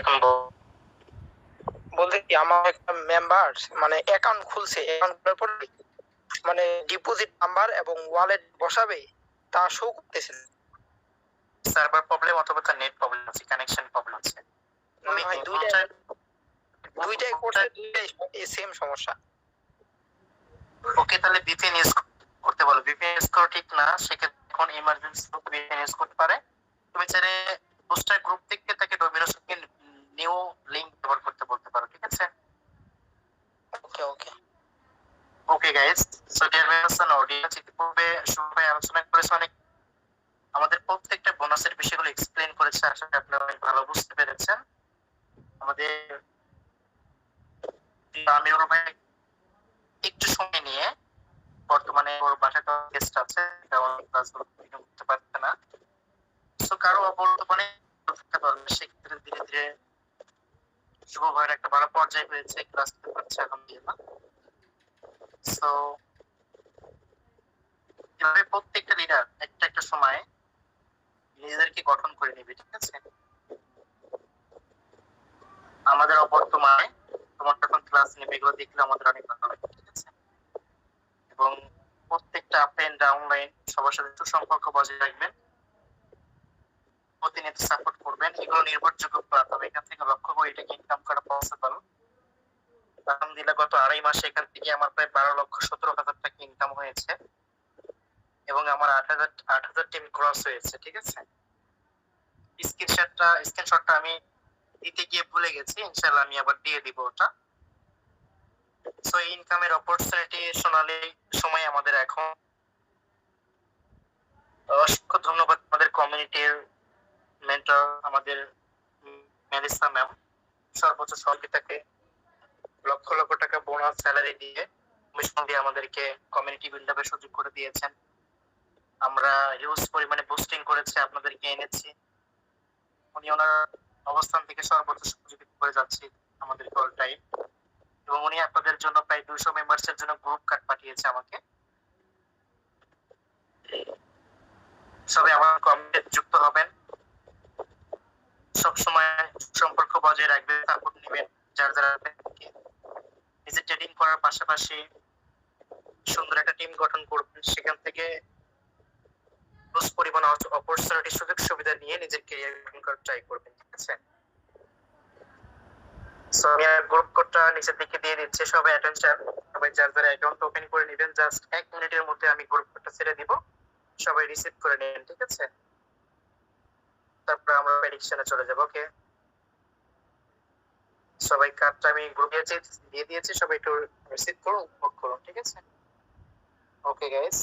এখন বলতে কি আমার একটা মেম্বার মানে অ্যাকাউন্ট খুলছে অ্যাকাউন্ট খোলার পর মানে ডিপোজিট নাম্বার এবং ওয়ালেট বসাবে তা শো করতেছে। সার্ভার প্রবলেম অথবা তার নেট প্রবলেম আছে কানেকশন প্রবলেম আছে। দুইটাই করছে দুইটাই সেম সমস্যা। ওকে তাহলে ভিপিএন ইউজ করতে বলো। ভিপিএন ইউজ করা ঠিক না সেক্ষেত্রে এখন ইমার্জেন্সি ভিপিএন ইউজ করতে পারে। তুমি চাইলে বুস্টার গ্রুপ থেকে তাকে ডোমিনোস নিউ লিংক ব্যবহার করতে বলতে পারো ঠিক আছে? Okay okay okay guys so dear and audience ইতিপূর্বে সবাই আলোচনা করেছে অনেক। আমাদের প্রত্যেকটা বোনাসের বিষয়গুলো এক্সপ্লেইন করেছে আশা করি আপনারা অনেক ভালো বুঝতে পেরেছেন। আমাদের আমিরুল ক্লাস করতে পারছে আলহামদুলিল্লাহ সো এভাবে প্রত্যেকটা লিডার একটা একটা সময় নিজেদেরকে গঠন করে নেবে ঠিক আছে? আমাদের অবর্তমানে তোমার যখন ক্লাস নেবে এগুলো দেখলে আমাদের অনেক ভালো লাগে ঠিক আছে এবং প্রত্যেকটা আপ এন্ড ডাউন লাইন সবার সাথে সুসম্পর্ক বজায় রাখবেন। প্রতিনিয়ত সাপোর্ট করবেন। এগুলো নির্ভরযোগ্য প্ল্যাটফর্ম এখান থেকে লক্ষ্য করে এটাকে ইনকাম করা পসিবল আলহামদুলিল্লাহ গত আড়াই মাসে এখান থেকে আমার প্রায় বারো লক্ষ সতেরো হাজার টাকা ইনকাম হয়েছে। এবং আমার আট হাজার আট হাজার টিম ক্রস হয়েছে, ঠিক আছে? স্ক্রিনশটটা স্ক্রিনশটটা আমি দিতে গিয়ে ভুলে গেছি, ইনশাআল্লাহ আমি আবার দিয়ে দিব ওটা। সো ইনকামের অপরচুনিটি সোনালি সময় আমাদের এখন। অসংখ্য ধন্যবাদ আমাদের কমিউনিটির মেন্টর আমাদের মেলিসা ম্যাম সর্বোচ্চ সহযোগিতাকে লক্ষ লক্ষ টাকা বোনাস স্যালারি দিয়ে কমিশন দিয়ে আমাদেরকে কমিউনিটি বিল্ড আপের সুযোগ করে দিয়েছেন। আমরা হিউজ পরিমাণে বুস্টিং করেছে, আপনাদেরকে এনেছি। উনি ওনার অবস্থান থেকে সর্বোচ্চ সহযোগিতা করে যাচ্ছি আমাদের অল টাইম এবং উনি আপনাদের জন্য প্রায় দুশো মেম্বার্স এর জন্য গ্রুপ কার্ড পাঠিয়েছে আমাকে। সবাই আমার কমিউনিটি যুক্ত হবেন। সবসময় সম্পর্ক বজায় রাখবেন সাপোর্ট নেবেন, যার যারা নিজে ট্রেডিং করার পাশাপাশি সুন্দর একটা টিম গঠন করবেন। সেখান থেকে হিউজ পরিমাণ অপরচুনিটি সুযোগ সুবিধা নিয়ে নিজের ক্যারিয়ার গঠন করার ট্রাই করবেন, ঠিক আছে? সো আমি গ্রুপ কোডটা নিচের দিকে দিয়ে দিচ্ছি, সবাই অ্যাটেনশন সবাই যার যারা অ্যাকাউন্ট ওপেন করে নেবেন জাস্ট এক মিনিটের মধ্যে আমি গ্রুপ কোডটা ছেড়ে দিব। সবাই রিসিভ করে নেবেন ঠিক আছে? তারপর আমরা প্রেডিকশনে চলে যাব ওকে সবাই কার্ডটা আমি গ্রুপে দিয়ে দিয়েছি, সবাই একটু রিসিভ করুন উপভোগ করুন, ঠিক আছে? ওকে গাইস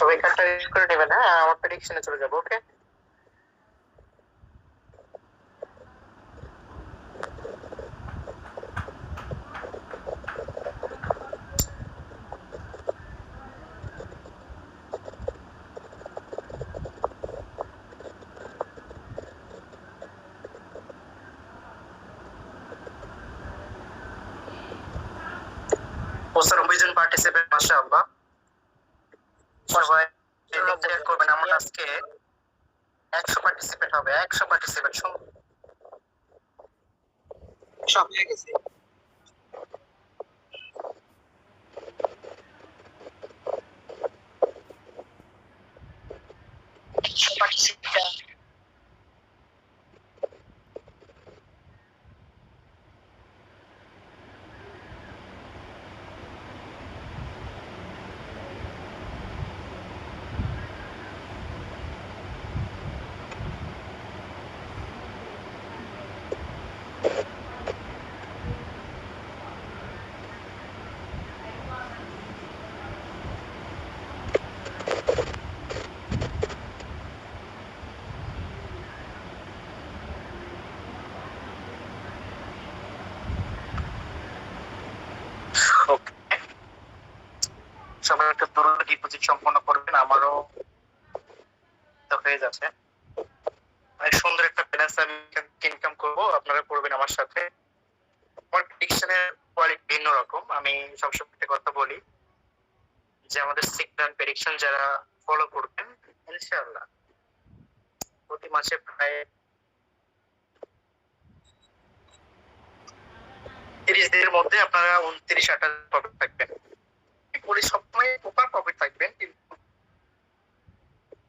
সবাই কার্ডটা রিড করে নেবেন হ্যাঁ আমার প্রেডিকশনে চলে যাব ওকে পঁচানব্বই জন পার্টিসিপেন্ট মাশাআল্লাহ আজকে একশো পার্টিসিপেন্ট হবে একশো পার্টিসিপেন্ট সব হয়ে গেছে পার্টিসিপেন্ট ডিপোজিট সম্পন্ন করবেন, আমারও হয়ে যাচ্ছে। অনেক সুন্দর একটা ব্যালেন্স আমি ইনকাম করব, আপনারা করবেন আমার সাথে। আমার প্রেডিকশনের কোয়ালিটি ভিন্ন রকম, আমি সবসময় একটা কথা বলি যে আমাদের সিগন্যাল প্রেডিকশন যারা ফলো করবেন, ইনশাআল্লাহ। প্রতি মাসে প্রায় তিরিশ দিনের মধ্যে আপনারা উনত্রিশ, আঠাশ প্রফিট থাকবেন? আমি সবসময় প্রপার প্রফিট থাকবেন কিন্তু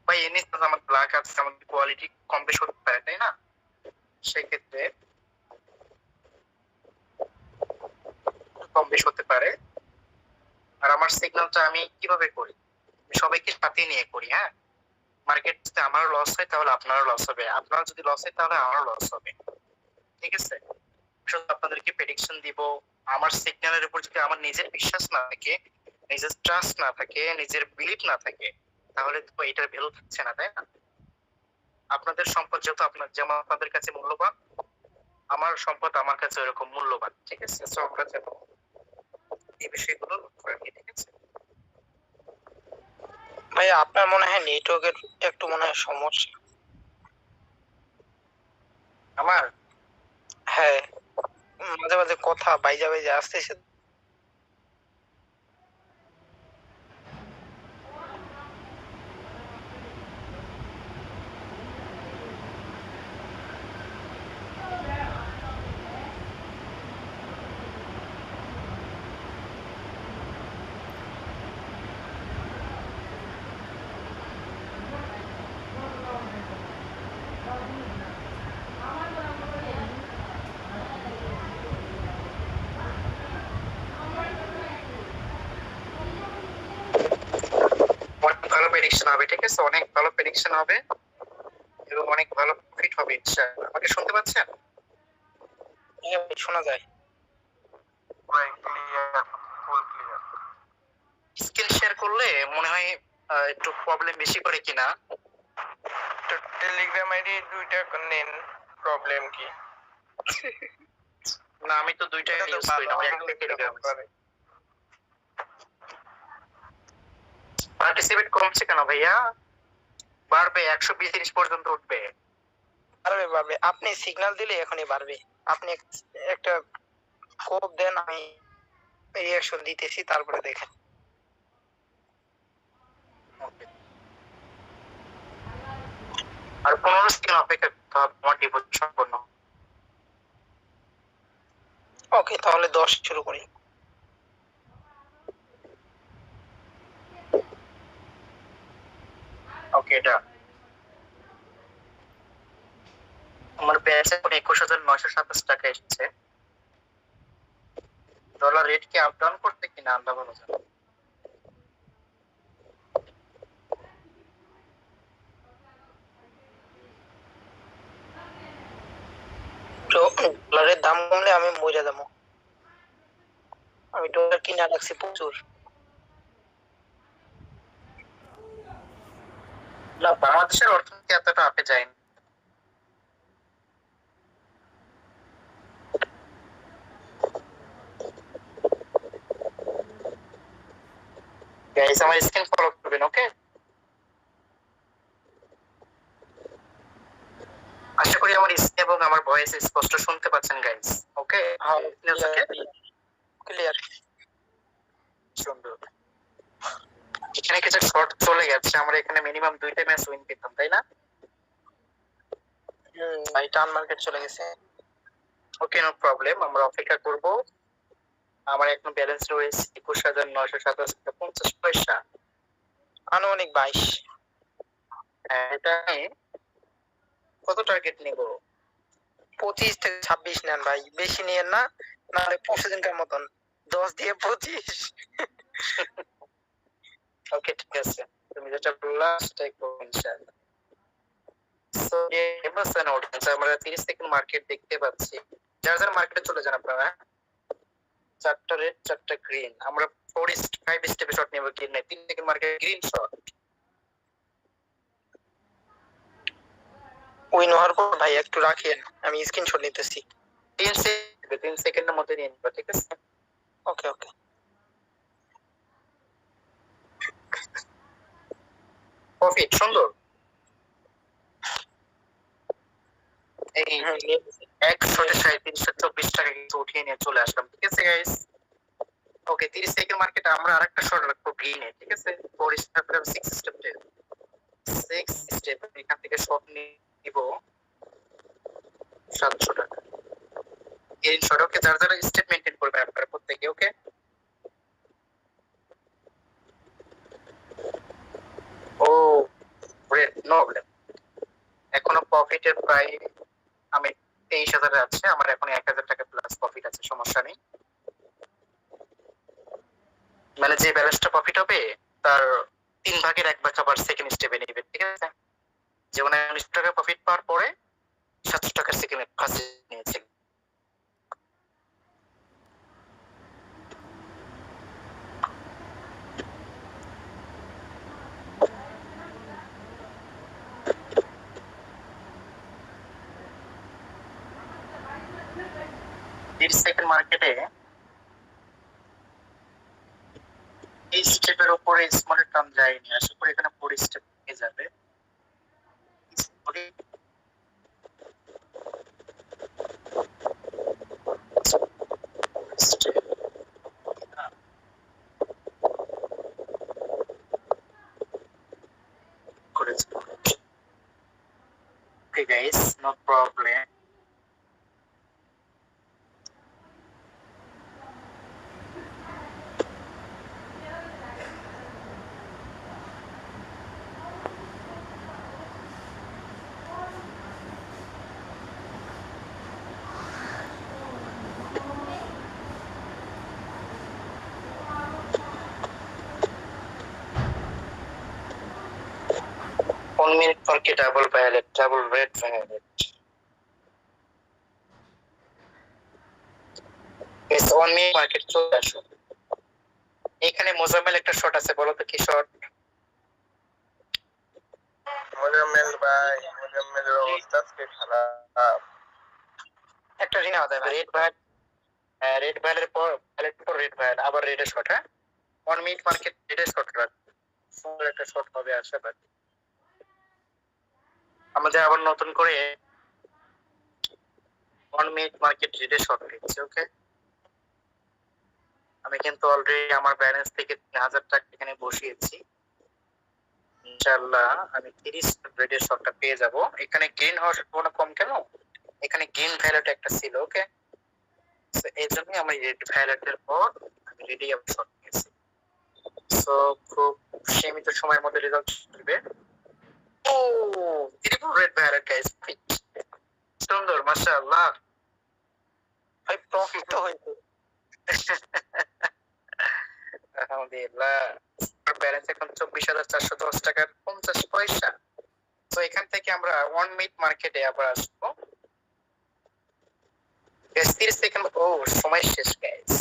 ভাই এনে আমার ব্ল্যাক আছে আমাদের কোয়ালিটি কম বেশ হতে পারে, তাই না? সেক্ষেত্রে কম বেশ হতে পারে। আর আমার সিগন্যালটা আমি কীভাবে করি? সবাইকে সাথে নিয়ে করি হ্যাঁ? মার্কেট যদি আমারও লস হয়, তাহলে আপনারও লস হবে। আপনার যদি লস হয়, তাহলে আমারও লস হবে। ঠিক আছে? আপনাদেরকে প্রেডিকশন দিব। আমার সিগন্যালের উপর যদি আমার নিজের বিশ্বাস না থাকে নিজের ট্রাস্ট না থাকে নিজের বিলিভ না থাকে তাহলে তো এটার ভ্যালু থাকছে না তাই না? আপনাদের সম্পদ যত আপনার যেমন আপনাদের কাছে মূল্যবান আমার সম্পদ আমার কাছে এরকম মূল্যবান ঠিক আছে? সো আমরা যেন এই বিষয়গুলো লক্ষ্য রাখি ঠিক আছে? ভাই আপনার মনে হয় নেটওয়ার্কের একটু মনে হয় সমস্যা? আমার? হ্যাঁ। মাঝে মাঝে কথা বাইজা বাইজা আসতেছে অনেক ভালো প্রেডিকশন হবে ঠিক আছে অনেক ভালো প্রেডিকশন হবে এবং অনেক ভালো প্রফিট হবে ইনশাআল্লাহ। আমাকে শুনতে পাচ্ছেন? হ্যাঁ শোনা যায়। স্ক্রিন শেয়ার করলে মনে হয় আহ, একটু প্রবলেম বেশি করে কিনা। তো টেলিগ্রাম আইডি দুইটা নেন প্রবলেম কি? না আমি তো দুইটা ইউজ করি না টেলিগ্রাম পার্টিসিপেট কমছে কেন ভাইয়া? বাড়বে একশো বিশ পর্যন্ত উঠবে। বাড়বে বাড়বে। আপনি সিগন্যাল দিলে এখনই বাড়বে। আপনি একটা কোড দেন আমি রিয়াকশন দিতেছি তারপরে দেখেন। আর পনেরো সেকেন্ড অপেক্ষা করতে হবে? আমার ডিপোজিট সম্পন্ন। ওকে তাহলে দশ শুরু করি ওকে এটা। আমার ব্যাচ এখন একুশ হাজার নয়শো সাতাশ টাকা এসেছে। ডলার রেট কি আপ ডাউন করতে কিনা আল্লাহ ভালো জানে ডলারের দাম কমলে আমি মরে যাব। আমি ডলার কিনা রাখছি প্রচুর। না বাংলাদেশের অর্থনীতি এতটা আপে যায়নি। গাইস আমার স্ক্রিন ফলো করবেন ওকে আশা করি আমার এবং আমার ভয়েস স্পষ্ট শুনতে পাচ্ছেন গাইস ওকে ওকে ক্লিয়ার সুন্দর। এখানে কিছু শর্ট চলে গেছে আমরা এখানে মিনিমাম দুইটা ম্যাচ উইন পেতাম তাই না? ভাই মার্কেট চলে গেছে। ওকে নো প্রবলেম আমরা অপেক্ষা করব। আমার এখন ব্যালেন্স রয়েছে একুশ হাজার নয়শো সাতাশ টাকা পঞ্চাশ পয়সা। আনুমানিক বাইশ। হ্যাঁ, এটা কত টার্গেট নিব? পঁচিশ থেকে ছাব্বিশ নেন ভাই বেশি নিয়েন না নাহলে পরশু দিনকার মতন দশ দিয়ে পঁচিশ। ওকে ঠিক আছে। তুমি যেটা বললা, সেটাই করব ইনশাআল্লাহ। সো আমরা 30 সেকেন্ড মার্কেট দেখতে পাচ্ছি। যারা যারা মার্কেটে চলে যান আপনারা? চারটা রেড চারটা গ্রিন আমরা ফোর ফাইভ স্টেপে শট নেব গ্রিন তিন second market green shot win হওয়ার পর, ভাই, একটু রাখেন। আমি স্ক্রিনশট নিতেছি। তিন সেকেন্ডের মধ্যে নিয়ে নিবা, ঠিক আছে? ওকে ওকে প্রফিট সুন্দর। এই একশোতে তিনশো চব্বিশ টাকা কিন্তু উঠিয়ে নিয়ে চলে আসলাম ঠিক আছে গাইস ওকে তিরিশ সাইকেল মার্কেটে আমরা আরেকটা শর্ট রাখব গ্রিনে ঠিক আছে? Four step six step six step এখান থেকে শর্ট নিব। সাতশো টাকা। গ্রিন শর্ট ওকে যারা যারা স্টেপ মেনটেন করবে আপনারা প্রত্যেকে okay oh great no problem এখনও প্রফিটের প্রায় আমি তেইশ হাজারে আছে, আমার এখন এক হাজার টাকা প্লাস প্রফিট আছে, সমস্যা নেই। মানে যে ব্যালেন্সটা প্রফিট হবে, তার তিন ভাগের এক ভাগ আবার সেকেন্ড স্টেপে নেবে, ঠিক আছে? যেমন উনিশ টাকা প্রফিট পাওয়ার পরে সাতশো টাকার সেকেন্ড ফার্স্ট নিয়েছে তিরিশ সেকেন্ড মার্কেটে এই স্টেপের উপরে স্মলের টার্ম যায়নি আশা করি এখানে পরে স্টেপ থেকে যাবে Small- step. করেছে। Okay guys, no problem. Double violet, double red violet. Yes, one minute market চলে আসো। এখানে মোজামেল একটা শট আছে বলো তো কি শট মোজাম্মেল ভাই মোজাম্মেলের অবস্থা আজকে খারাপ। একটা আদায় ভাই রেড ভাইল রেড ভাইলের পর ভাইলের পর রেড ভাইল আবার রেডের শট হ্যাঁ? ওয়ান মিনিট মার্কেট রেডের শট রাখ সুন্দর একটা শট হবে আশাবাদী আমাদের আবার নতুন করে ওয়ান মিনিট মার্কেট রেডের শট নিচ্ছি ওকে আমি কিন্তু অলরেডি আমার ব্যালেন্স থেকে তিন হাজার টাকা এখানে বসিয়েছি। ইনশাল্লাহ আমি তিরিশ রেডের শটটা পেয়ে যাব। এখানে গ্রিন হওয়ার সম্ভাবনা কম কেন? এখানে গ্রিন ভ্যালেট একটা ছিল ওকে এই জন্যই আমি রেড ভ্যালেটের পর আমি রেডি আপ শট নিয়েছি সো খুব সীমিত সময়ের মধ্যে রেজাল্ট আসবে। ও ত্রিপুল রেড ভ্যালেট গাইস সুন্দর মাশাআল্লাহ ভাই প্রফিট তো হয়েছে আলহামদুলিল্লাহ ব্যালেন্স এখন চব্বিশ হাজার চারশো দশ টাকার পঞ্চাশ পয়সা। তো এখান থেকে আমরা ওয়ান মিনিট মার্কেটে আবার আসব। Guys, তিরিশ সেকেন্ড ও সময় শেষ গাইস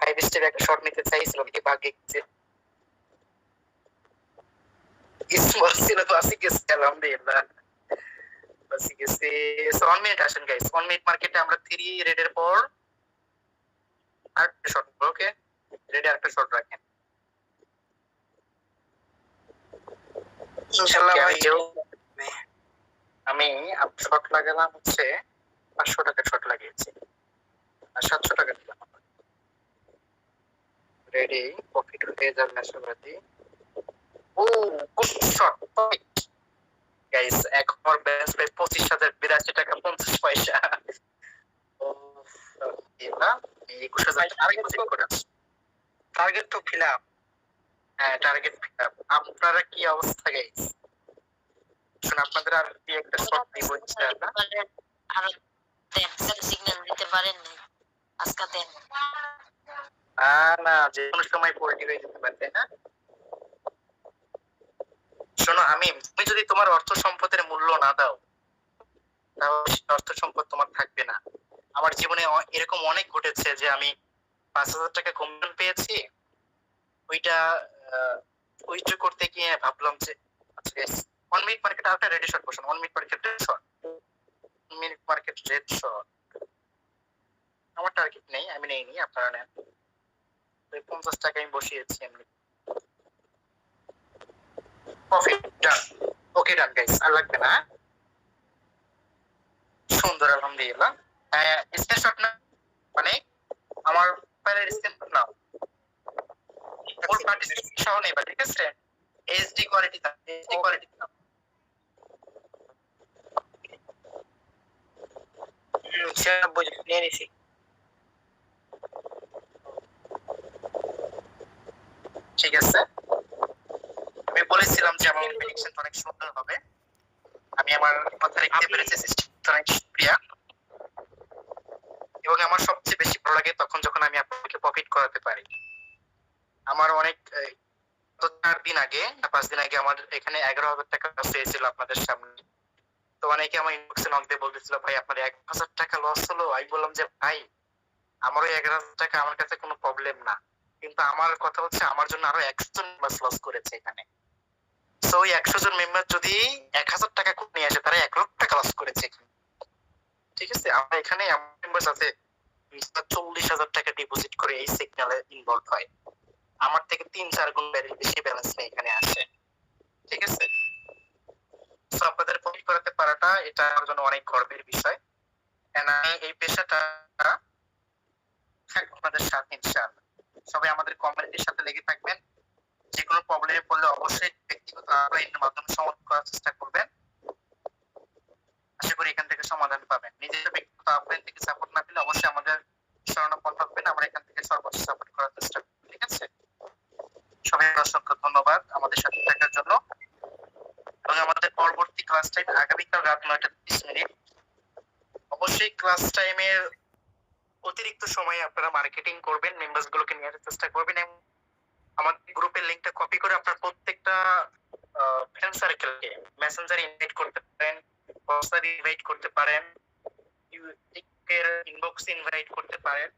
ফাইভ স্টেপ একটা শট নিতে চাইছিল কি ভাগ্যে ছিল তো আসি গেছে আলহামদুলিল্লাহ আসি গেছে ওয়ান মিনিট আসেন গাইস ওয়ান মিনিট মার্কেটে আমরা থ্রি রেডের পর আর শট ওকে রেডে একটা শট রাখেন ইনশাল্লাহ ভাই আমি শট লাগালাম হচ্ছে পাঁচশো টাকা শট লাগিয়েছি। আর সাতশো টাকা দিলাম। রেডি প্রফিট হয়ে যাবে আশাবাদী। ও গাইস এখন ব্যালেন্স প্রায় পঁচিশ হাজার বিরাশি টাকা পঞ্চাশ পয়সা। ও একুশ হাজার টাকা চেক করে আসি। টার্গেট তো ফিল আপ হ্যাঁ টার্গেট আপনারা কি অবস্থা গাইস শুন আপনাদের আর কি একটা শট দিব ইনশাআল্লাহ আরও সিগন্যাল দিতে পারেন নাই? আজকে দেন। আহ, না যে কোনো সময় পল্টি হয়ে যেতে পারে না? শোনো আমি তুমি যদি তোমার অর্থ সম্পদের মূল্য না দাও, তাহলে অর্থ সম্পদ তোমার থাকবে না। আমার জীবনে এরকম অনেক ঘটেছে যে আমি পাঁচ হাজার টাকা কমিশন পেয়েছি। ওইটা উইথড্র করতে গিয়ে ভাবলাম যে ওয়ান মিনিট মার্কেট আরেকটা রেডি শর্ট বসুন। One minute market red short minute market red short আমার টার্গেট নেই, আমি নেইনি, আপনারা নেন। ওই পঞ্চাশ টাকা আমি বসিয়েছি, এমনি। প্রফিট ডান ওকে ডান গাইস আর লাগবে না? সুন্দর আলহামদুলিল্লাহ। স্ক্রিনশট না মানে আমার ফাইলের স্ক্রিনশট নাও। ফুল পার্টিসিপেশন সহ নেবা ঠিক আছে? এইচডি কোয়ালিটি এইচডি কোয়ালিটি দাও ছিয়ানব্বই নিয়ে নিছি। ঠিক আছে? বলেছিলাম যে আমার প্রেডিকশন অনেক সুন্দর হবে। আমি আমার কথা লিখতে পেরেছি অনেক সুপ্রিয়া। এবং আমার সবচেয়ে বেশি ভালো লাগে তখন যখন আমি আপনাকে প্রফিট করাতে পারি। আমার অনেক চার দিন আগে পাঁচ দিন আগে আমার এখানে এগারো হাজার টাকা লস হয়েছিল আপনাদের সামনে। তো অনেকে আমার ইনবক্সে নক দিয়ে বলতেছিল ভাই আপনার এক হাজার টাকা লস হলো? আমি বললাম যে ভাই আমারও এগারো হাজার টাকা আমার কাছে কোনো প্রবলেম না। কিন্তু আমার কথা হচ্ছে আমার জন্য আরও একশো লস করেছে এখানে। সো একশো জন মেম্বার যদি এক হাজার টাকা নিয়ে আসে, তারা এক লক্ষ টাকা লস করেছে। ঠিক আছে? আমরা এখানে মেম্বার আছে চল্লিশ হাজার টাকা ডিপোজিট করে এই সিগনালে ইনভলভ হয়। আমার থেকে তিন, চার গুণ বেশি ব্যালেন্স নিয়ে এখানে আসে ঠিক আছে? তো আপনাদের প্রফিট করাতে পারাটা, এটা আমার জন্য অনেক গর্বের বিষয়। আমি এই পেশাটা আপনাদের সাথে, ইনশাআল্লাহ। সবাই আমাদের কমিউনিটির সাথে লেগে থাকবেন। যে কোনো প্রবলেমে পড়লে অবশ্যই ব্যক্তিগত মাধ্যমে সমাধান করার চেষ্টা করবেন। আশা করি এখান থেকে সমাধান পাবেন নিজের ব্যক্তিগত আহ্বান থেকে সাপোর্ট না পেলে অবশ্যই আমাদের শরণাপন্ন থাকবেন আমরা এখান থেকে সর্বোচ্চ সাপোর্ট করার চেষ্টা করব ঠিক আছে সবাই অসংখ্য ধন্যবাদ আমাদের সাথে থাকার জন্য এবং আমাদের পরবর্তী ক্লাস টাইম আগামীকাল রাত নয়টা তিরিশ মিনিট অবশ্যই ক্লাস টাইমের অতিরিক্ত সময় আপনারা মার্কেটিং করবেন মেম্বার্স গুলোকে নিয়ে আসার চেষ্টা করবেন এবং আমাদের গ্রুপের লিংকটা কপি করে আপনার প্রত্যেকটা ফ্রেন্ড সার্কেলকে মেসেঞ্জারে ইনভাইট করতে পারেন হোয়াটসঅ্যাপ ইনভাইট করতে পারেন এর ইনবক্স ইনভাইট করতে পারেন।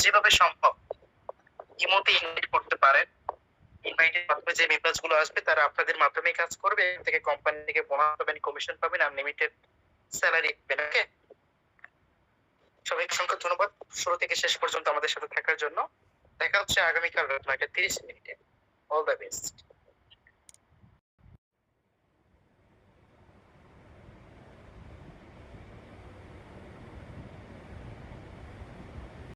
যেভাবে সম্ভব। ইমোতে ইনভাইট করতে পারেন। ইনভাইটের মাধ্যমে যে মেম্বার্সগুলো আসবে, তারা আপনাদের মাধ্যমে কাজ করবে। থেকে কোম্পানি থেকে বোনাস পাবেন কমিশন পাবেন আনলিমিটেড স্যালারি পাবেন ওকে সবাইকে অসংখ্য ধন্যবাদ। শুরু থেকে শেষ পর্যন্ত আমাদের সাথে থাকার জন্য। দেখা হচ্ছে আগামীকাল রাত নয়টা তিরিশ মিনিটে। All the best